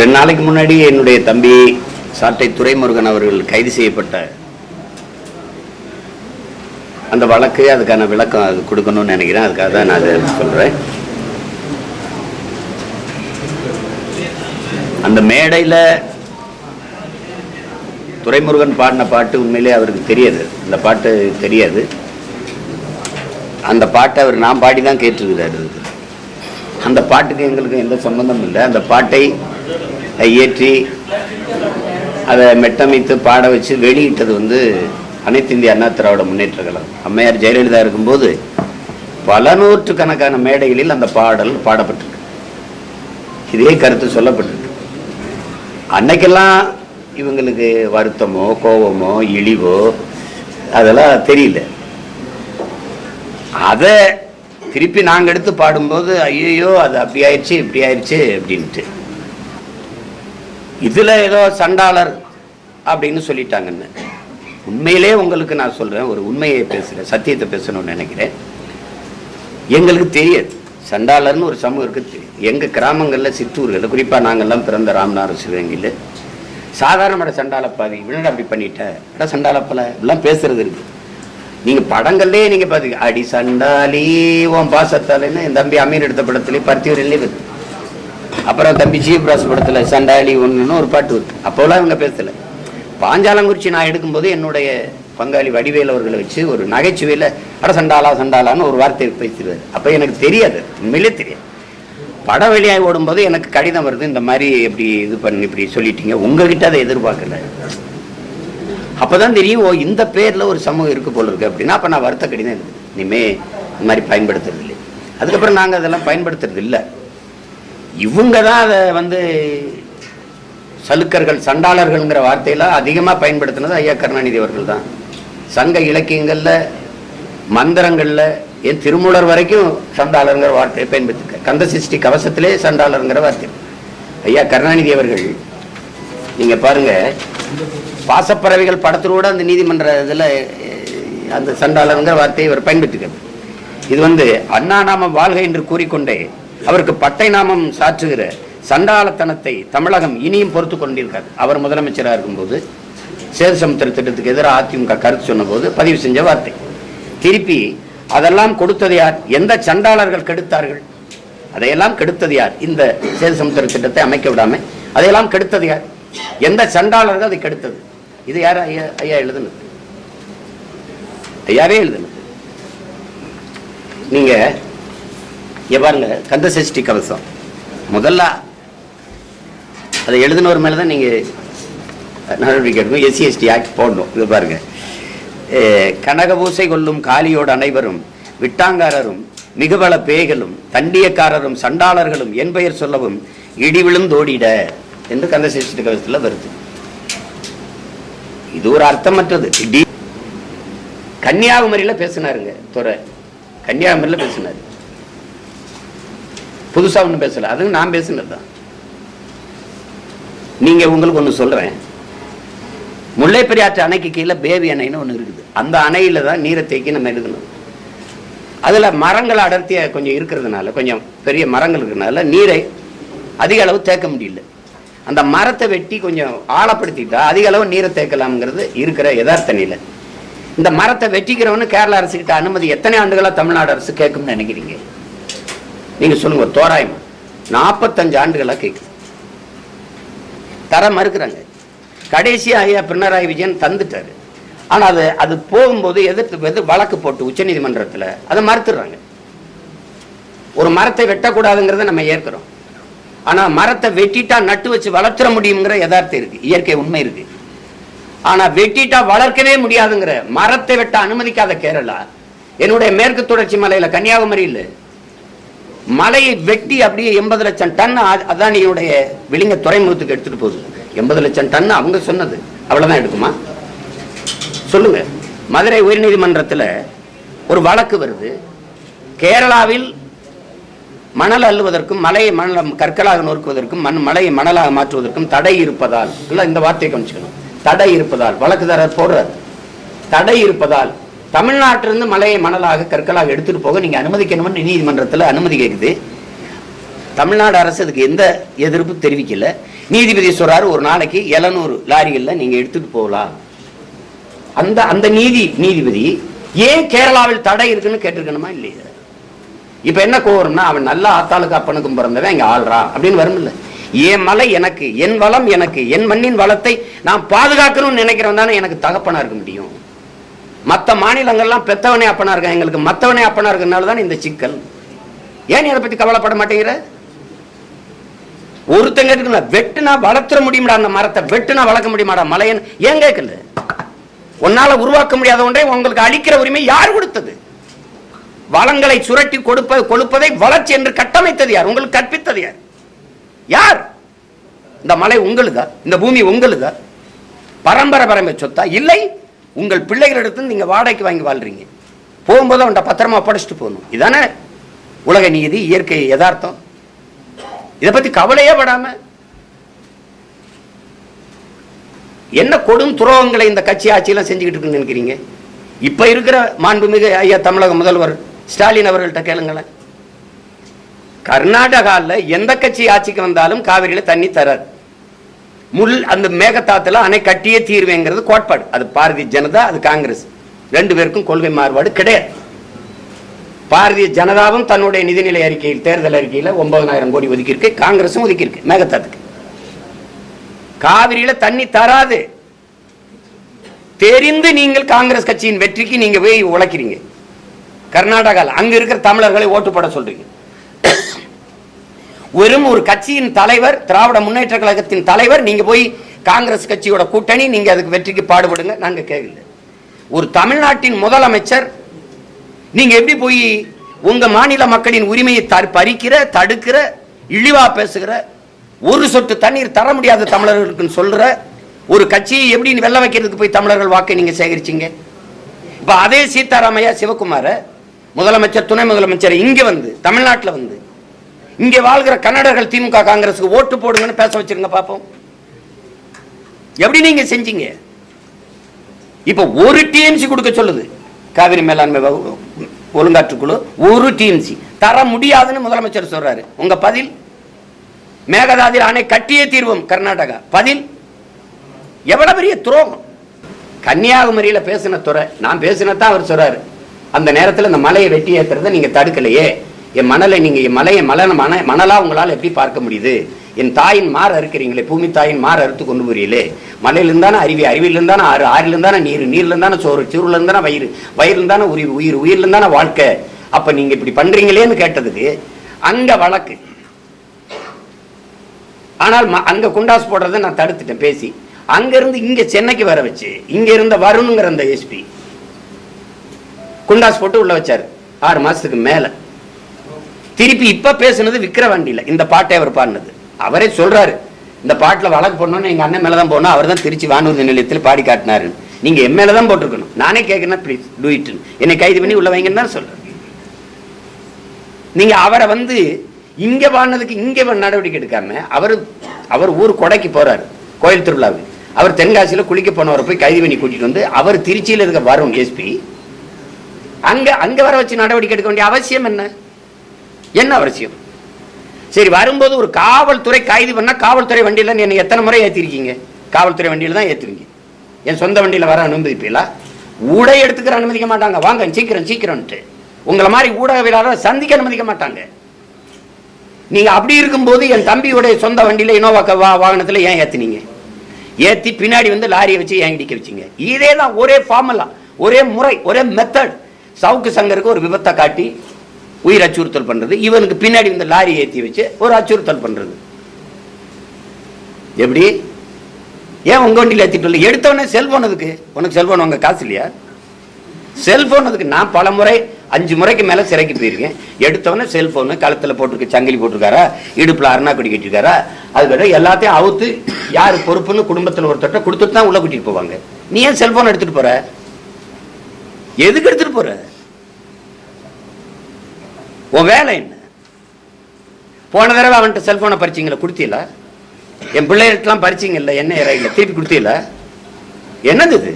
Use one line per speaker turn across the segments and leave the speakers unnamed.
ரெண்டு நாளைக்கு முன்னாடி என்னுடைய தம்பி சாட்டை துரைமுருகன் அவர்கள் கைது செய்யப்பட்ட அந்த வழக்கு அதுக்கான விளக்கம் அது கொடுக்கணும்னு நினைக்கிறேன். அதுக்காக தான் நான் அதை சொல்கிறேன் அந்த மேடையில் துரைமுருகன் பாடின பாட்டு உண்மையிலே அவருக்கு தெரியாது. அந்த பாட்டு தெரியாது. அந்த பாட்டை அவர் நான் பாடி தான் கேட்டிருக்கிறாரு. அந்த பாட்டுக்கு எங்களுக்கு எந்த சம்பந்தமும் இல்லை. அந்த பாட்டை இயற்றி அதை மெட்டமைத்து பாட வச்சு வெளியிட்டது வந்து அனைத்து இந்திய அண்ணா திராவிட முன்னேற்ற கழகம். அம்மையார் ஜெயலலிதா இருக்கும்போது பல நூற்று கணக்கான மேடைகளில் அந்த பாடல் பாடப்பட்டிருக்கு. இதே கருத்து சொல்லப்பட்டிருக்கு. அன்னைக்கெல்லாம் இவங்களுக்கு வருத்தமோ கோபமோ இழிவோ அதெல்லாம் தெரியல. அதை திருப்பி நாங்கள் எடுத்து பாடும்போது ஐயோ அது அப்படி ஆயிடுச்சு இப்படி ஆயிடுச்சு அப்படின்ட்டு. இதில் ஏதோ சண்டாளர் அப்படின்னு சொல்லிட்டாங்கன்னு. உண்மையிலே உங்களுக்கு நான் சொல்கிறேன் ஒரு உண்மையை பேசுகிறேன் சத்தியத்தை பேசணும்னு நினைக்கிறேன். எங்களுக்கு தெரியாது. சண்டாளர்னு ஒரு சமூகம் இருக்குது தெரியும் எங்கள் கிராமங்களில் சிற்றூர்களில் குறிப்பாக நாங்கள்லாம் பிறந்த ராமநாதர் சிவகங்கையில் சாதாரணமான சண்டாளப்பாதி இவனடா அப்படி பண்ணிட்ட? அட சண்டாளப்பல இப்படிலாம் பேசுறது இருக்குது நீங்கள் படங்கள்லேயே நீங்கள் பார்த்து அடி சண்டாலி உன் பாசத்தாலேன்னு என் தம்பி அமீர் எடுத்த படத்துலேயே பருத்தியூரிலே வருது அப்புறம் தம்பி ஜீப்ராஸ் படத்தில் சண்டாலி ஒன்றுன்னு ஒரு பாட்டு வருது அப்போலாம் இவங்க பேசலை. பாஞ்சாலங்குறிச்சி நான் எடுக்கும்போது என்னுடைய பங்காளி வடிவேல் அவர்களை வச்சு ஒரு நகைச்சுவையில் அட சண்டாலா சண்டாலான்னு ஒரு வார்த்தையை பேசிடுவார். அப்போ எனக்கு தெரியாது. உண்மையிலே தெரியாது. படம் வெளியாகி ஓடும்போது எனக்கு கடிதம் வருது. இந்த மாதிரி இப்படி இது பண்ணி இப்படி சொல்லிட்டீங்க. உங்ககிட்ட அதை எதிர்பார்க்கல. அப்போதான் தெரியும் ஓ இந்த பேரில் ஒரு சமூகம் இருக்குது போல இருக்கு அப்படின்னா அப்போ நான் வருத்த கடிதம் இருக்குது இனிமே இந்த மாதிரி பயன்படுத்துறது இல்லை அதுக்கப்புறம் நாங்கள் அதெல்லாம் பயன்படுத்துறது இல்லை இவங்க தான் அதை வந்து சலுக்கர்கள் சண்டாளர்கள்ங்கிற வார்த்தையெல்லாம் அதிகமாக பயன்படுத்தினது ஐயா கருணாநிதி அவர்கள் தான் சங்க இலக்கியங்களில் மந்திரங்களில் என் திருமூலர் வரைக்கும் சண்டாளருங்கிற வார்த்தையை பயன்படுத்திருக்க கந்த சிருஷ்டி கவசத்திலே சண்டாளருங்கிற வார்த்தை. ஐயா கருணாநிதி அவர்கள் நீங்க பாருங்க. பாசப்பறவைகள் படத்தோட அந்த நீதிமன்ற இதுல அந்த சண்டாளருங்கிற வார்த்தையை இவர் பயன்படுத்துகிறது இது வந்து அண்ணா நாமம் வாழ்க என்று கூறிக்கொண்டே அவருக்கு பட்டை நாமம் சாற்றுகிற சண்டாளத்தனத்தை தமிழகம் இனியும் பொறுத்து கொண்டிருக்காது அவர் முதலமைச்சராக இருக்கும்போது சேது சமுத்திர திட்டத்துக்கு எதிராக அதிமுக கருத்து சொன்னபோது பதிவு செஞ்ச வார்த்தை. திருப்பி அதெல்லாம் கொடுத்தது யார்? எந்த சண்டாளர்கள் கெடுத்தார்கள்? அதையெல்லாம் கெடுத்தது யார்? இந்த சேது சமுத்திர திட்டத்தை அமைக்க விடாம அதையெல்லாம் கெடுத்தது யார்? எந்த சண்டாளர்கள் அதை கெடுத்தது. இது யார் ஐயா ஐயா எழுதுனது? ஐயாவே எழுதுனது. நீங்க பாருங்க கந்த சஷ்டி கவசம். முதல்ல அதை எழுதினவர் மேல தான் நீங்க நடவடிக்கை எடுக்கணும். எஸ்சி எஸ்டி ஆக்ட் போடணும். இது பாருங்க. கனகபூசை கொள்ளும் காலியோடு அனைவரும் விட்டாங்காரரும் மிகுபல பேய்களும் தண்டியக்காரரும் சண்டாளர்களும் என் பெயர் சொல்லவும் இடி விழுந்தோடிட. என்று கந்த சஷ்டி கவசத்துல வருது. இது ஒரு அர்த்தமற்றது. இடி கன்னியாகுமரியில பேசினாருங்க துறை கன்னியாகுமரியில பேசினார். புதுசா ஒன்றும் பேசல. அதுவும் நான் பேசினது தான் நீங்க உங்களுக்கு ஒன்று சொல்கிறேன் முல்லை பெரியாற்று அணைக்கு கீழே பேபி அணைன்னு ஒன்று இருக்குது. அந்த அணையில தான் நீரை தேக்கி நம்ம எடுக்கணும். அதுல மரங்கள் அடர்த்தியாக கொஞ்சம் இருக்கிறதுனால கொஞ்சம் பெரிய மரங்கள் இருக்கிறதுனால நீரை அதிக அளவு தேக்க முடியல. அந்த மரத்தை வெட்டி கொஞ்சம் ஆழப்படுத்திட்டா அதிக அளவு நீரை தேக்கலாம்ங்கிறது இருக்கிற யதார்த்த நிலை. இந்த மரத்தை வெட்டிக்கிறவனு கேரள அரசுக்கிட்ட அனுமதி எத்தனை ஆண்டுகளாக தமிழ்நாடு அரசு கேட்கும்னு நினைக்கிறீங்க? நீங்க சொல்லுங்க தோராயமா. நாற்பத்தஞ்சு ஆண்டுகளாக கேட்குது. தர மறுக்கிறாங்க. கடைசியாக ஐயா பினராயி விஜயன் தந்துட்டாரு. ஆனால் அது அது போகும்போது எதிர்த்து எதிர் வழக்கு போட்டு உச்சநீதிமன்றத்தில் அதை மறுத்துடுறாங்க. ஒரு மரத்தை வெட்டக்கூடாதுங்கிறத நம்ம ஏற்கிறோம். ஆனால் மரத்தை வெட்டிட்டா நட்டு வச்சு வளர்த்துற முடியுங்கிற யதார்த்தம் இருக்கு. இயற்கை உண்மை இருக்கு. ஆனால் வெட்டிட்டா வளர்க்கவே முடியாதுங்கிற மரத்தை வெட்ட அனுமதிக்காத கேரளா என்னுடைய மேற்கு தொடர்ச்சி மலையில கன்னியாகுமரியில் மலையை வெட்டி அப்படியே எண்பது லட்சம் டன் அதான் அதானியுடைய விளிங்க துறைமுகத்துக்கு எடுத்துட்டு போகுது. எண்பது லட்சம் டன் அவங்க சொன்னது. அவ்வளவுதான் எடுக்குமா? சொல்லுங்க. மதுரை உயர்நீதிமன்றத்தில் ஒரு வழக்கு வருது. கேரளாவில் மணல் அள்ளுவதற்கும் மலையை மணல் கற்களாக நொறுக்குவதற்கும் மண் மலையை மணலாக மாற்றுவதற்கும் தடை இருப்பதால் இல்லை இந்த வார்த்தையை கவனிச்சுக்கணும். தடை இருப்பதால் வழக்குதாரர் போடுறார். தடை இருப்பதால் தமிழ்நாட்டிலிருந்து மலையை மணலாக கற்களாக எடுத்துகிட்டு போக நீங்கள் அனுமதிக்கணும்னு நீதிமன்றத்தில் அனுமதி கேட்குது தமிழ்நாடு அரசு அதுக்கு எந்த எதிர்ப்பு தெரிவிக்கல. நீதிபதி சொல்றாரு ஒரு நாளைக்கு எழுநூறு லாரிகளில் நீங்கள் எடுத்துகிட்டு போகலாம். அந்த அந்த நீதி நீதிபதி ஏன் கேரளாவில் தடை இருக்குன்னு கேட்டிருக்கணுமா இல்லையா? இப்ப என்ன கோவம்னா அவன் நல்ல ஆத்தாளுக்கு அப்பனுக்கும் பிறந்தவன் இங்க ஆள்றான் அப்படின்னு வரும்ல. என் மலை எனக்கு என் வளம் எனக்கு என் மண்ணின் வளத்தை நான் பாதுகாக்கணும்னு நினைக்கிறவன் தானே எனக்கு தகப்பனா இருக்க முடியும். மற்ற மாநிலங்கள்லாம் பெத்தவனே அப்பனா இருக்கான் எங்களுக்கு மத்தவனே அப்பனா இருக்கிறதுனால தான் இந்த சிக்கல். ஏன் நீ அதை பத்தி கவலைப்பட மாட்டேங்கிற? ஒருத்தங்க இருக்குல்ல வெட்டுனா வளர்த்துற முடியுமாடா அந்த மரத்தை வெட்டுனா வளர்க்க முடியுமாடா மலையன் ஏன் கேட்கல? உன்னால உருவாக்க முடியாத ஒன்றை உங்களுக்கு அழிக்கிற உரிமை யார் கொடுத்தது? வளங்களை சுரட்டி கொடுப்ப கொடுப்பதை வளர்ச்சி என்று கட்டமைத்தது யார்? உங்களுக்கு கற்பித்தது யார்? யார்? இந்த மலை உங்களுதா? இந்த பூமி உங்களுதா? பரம்பரை பரம்பரை சொத்தா? இல்லை. உங்கள் பிள்ளைகளிடத்து நீங்க வாடகைக்கு வாங்கி வாழ்றீங்க. போகும்போது அவன்கிட்ட பத்திரமா படைச்சிட்டு போகணும். இதானே உலக நீதி இயற்கை யதார்த்தம். இதை பத்தி கவலையே படாம. என்ன கொடும் துரோகங்களை இந்த கட்சி ஆட்சியெல்லாம் செஞ்சுக்கிட்டு இருக்குன்னு நினைக்கிறீங்க? இப்ப இருக்கிற மாண்புமிகு ஐயா தமிழக முதல்வர் ஸ்டாலின் அவர்கள்ட்ட கேளுங்களேன். கர்நாடகாவில் எந்த கட்சி ஆட்சிக்கு வந்தாலும் காவிரியில தண்ணி தராது. முள் அந்த மேகத்தாத்துல அணை கட்டியே தீர்வேங்கிறது கோட்பாடு. அது பாரதிய ஜனதா அது காங்கிரஸ். ரெண்டு பேருக்கும் கொள்கை மாறுபாடு கிடையாது. பாரதிய ஜனதாவும் தன்னுடைய நிதிநிலை அறிக்கையில் தேர்தல் அறிக்கையில் ஒன்பதனாயிரம் கோடி ஒதுக்கியிருக்கு காங்கிரஸும் ஒதுக்கியிருக்கு மேகத்தாத்துக்கு காவிரியில தண்ணி தராது. தெரிந்து நீங்கள் காங்கிரஸ் கட்சியின் வெற்றிக்கு நீங்க போய் உழைக்கிறீங்க. கர்நாடகாவில் அங்கே இருக்கிற தமிழர்களை ஓட்டு போட சொல்றீங்க. வெறும் ஒரு கட்சியின் தலைவர் திராவிட முன்னேற்ற கழகத்தின் தலைவர் நீங்க போய் காங்கிரஸ் கட்சியோட கூட்டணி நீங்க அதுக்கு வெற்றிக்கு பாடுபடுங்க நாங்க கேட்கல ஒரு தமிழ்நாட்டின் முதலமைச்சர் நீங்க எப்படி போய் உங்க மாநில மக்களின் உரிமையை தர்- பறிக்கிற தடுக்கிற இழிவா பேசுகிற ஒரு சொட்டு தண்ணீர் தர முடியாத தமிழர்களுக்குன்னு சொல்ற ஒரு கட்சியை எப்படி வெள்ள வைக்கிறதுக்கு போய் தமிழர்கள் வாக்கை நீங்க சேகரிச்சீங்க? இப்ப அதே சீதாராமையா சிவகுமாரை முதலமைச்சர் துணை முதலமைச்சர் இங்கே வந்து தமிழ்நாட்டுல வந்து இங்கே வாழ்கிற கன்னடர்கள் திமுக காங்கிரஸுக்கு ஓட்டு போடுங்கன்னு பேச வச்சிருங்க பார்ப்போம் எப்படி நீங்க செஞ்சீங்க? இப்போ ஒரு டிஎம்சி கொடுக்க சொல்லுது. காவிரி மேலாண்மை ஒழுங்காற்றுக்குழு ஒரு டிஎம்சி தர முடியாதுன்னு முதலமைச்சர் சொல்றாரு. உங்க பதில்? மேகதாதில் அணை கட்டியே தீர்வோம் கர்நாடகா. பதில்? எவ்வளவு பெரிய துரோகம். கன்னியாகுமரியில பேசின துறை நான் பேசினதான் அவர் சொல்றாரு. அந்த நேரத்தில் இந்த மலையை வெட்டி ஏற்றுறதை நீங்கள் தடுக்கலையே. என் மணலை நீங்கள் என் மலையை மலன மண மணலாக உங்களால் எப்படி பார்க்க முடியுது? என் தாயின் மாறு அறுக்கிறீங்களே பூமி தாயின் மாறு அறுத்து கொண்டு போறீங்களே மலையிலிருந்தானே அருவி அருவியிலிருந்தானே ஆறு ஆறிலிருந்தானே நீர் நீர்லேருந்தானே சோறு சோறுலேருந்தானே வயிறு வயிறுலிருந்தானே உயிர் உயிர் உயிர்லிருந்தானே வாழ்க்கை. அப்போ நீங்கள் இப்படி பண்ணுறீங்களேன்னு கேட்டதுக்கு அங்கே வழக்கு. ஆனால் ம- அங்கே குண்டாஸ் போடுறதை நான் தடுத்துட்டேன் பேசி. அங்கேருந்து இங்கே சென்னைக்கு வர வச்சு இங்கே இருந்த வருணுங்கிற அந்த எஸ்பி குண்டாஸ் போட்டு உள்ள வச்சாரு. ஆறு மாசத்துக்கு மேல. திருப்பி இப்ப பேசுனது விக்கிரவாண்டியில. இந்த பாட்டை அவர் பாடினது. அவரே சொல்றாரு இந்த பாட்டுல வழக்கு போடணும்னு எங்க அண்ணன் மேலதான் போகணும் அவர் தான் திருச்சி வானூர்தி நிலையத்தில் பாடி காட்டினாரு நீங்க என் மேலதான் போட்டிருக்கணும். நானே கேட்கணும் ப்ளீஸ் டூ இட்னு என்னை கைது பண்ணி உள்ள வைங்கன்னு தான் சொல்கிறேன் நீங்க அவரை வந்து இங்க வாழ்னதுக்கு இங்க நடவடிக்கை எடுக்காம அவர் அவர் ஊர் கொடைக்கு போறாரு கோயில் திருவிழாவுக்கு. அவர் தென்காசியில குளிக்க போனவரை போய் கைது பண்ணி கூட்டிட்டு வந்து அவர் திருச்சியில் இருக்க வரும் எஸ்பி அங்க அங்க வர வச்சு நடவடிக்கை எடுக்க வேண்டிய அவசியம் என்ன? என்ன அவசியம்? சரி வரும்போது ஒரு காவல்துறை கைது பண்ணா காவல்துறை வண்டியில என்னை எத்தனை முறை ஏத்திருக்கீங்க? காவல்துறை வண்டியில தான் ஏத்துவீங்க என் சொந்த வண்டியில வர அனுமதிப்பீங்களா ஊடக எடுத்துக்கிற அனுமதிக்க மாட்டாங்க. வாங்க சீக்கிரம் சீக்கிரம்ட்டு உங்களை மாதிரி ஊடகவியலாளர் சந்திக்க அனுமதிக்க மாட்டாங்க. நீங்க அப்படி இருக்கும்போது என் தம்பியுடைய சொந்த வண்டியில இனோவா வா வாகனத்துல ஏன் ஏத்துனீங்க? ஏத்தி பின்னாடி வந்து லாரியை வச்சு ஏன் இடிக்க வச்சீங்க? இதே தான் ஒரே ஃபார்முலா ஒரே முறை ஒரே மெத்தட் சவுக்கு சங்கருக்கு ஒரு விபத்தை காட்டி உயிர் அச்சுறுத்தல் பண்றது. இவனுக்கு பின்னாடி இந்த லாரி ஏற்றி வச்சு ஒரு அச்சுறுத்தல் பண்றது. எப்படி? ஏன் உங்க வண்டியில் ஏற்றிட்டு வரல? எடுத்தவொடனே அதுக்கு. உனக்கு செல்போன் உங்க காசு இல்லையா? செல்ஃபோன் அதுக்கு நான் பல முறை அஞ்சு முறைக்கு மேலே சிறைக்கு போயிருக்கேன். எடுத்தவொடனே செல்போனு கழுத்தில் போட்டிருக்கு சங்கிலி போட்டிருக்காரா? இடுப்பில் அருணா கொடி கட்டிருக்காரா அதுக்கப்புறம் எல்லாத்தையும் அவுத்து யார் பொறுப்புன்னு குடும்பத்தில் ஒருத்தட்ட கொடுத்துட்டு தான் உள்ள கூட்டிட்டு போவாங்க. நீ ஏன் செல்போன் எடுத்துட்டு போற? எதுக்கு எடுத்துட்டு போற? உன் வேலை என்ன? போன தடவை அவன்கிட்ட செல்போனை பறிச்சீங்களா? கொடுத்தீல? என் பிள்ளைகளுக்கெல்லாம் பறிச்சிங்கல்ல என்ன இறையில திருப்பி கொடுத்தீல? என்னது இது?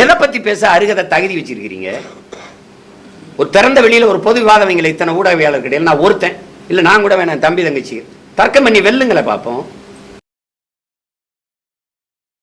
எதை பத்தி பேச அருகதை தகுதி வச்சிருக்கிறீங்க? ஒரு திறந்த வெளியில ஒரு பொது விவாதம் இத்தனை ஊடகவியாளர்கிட்ட கிடையாது நான் ஒருத்தன். இல்ல நான் கூட வேணாம் தம்பி தங்கச்சி. தர்க்கம் பண்ணி வெல்லுங்களை பார்ப்போம்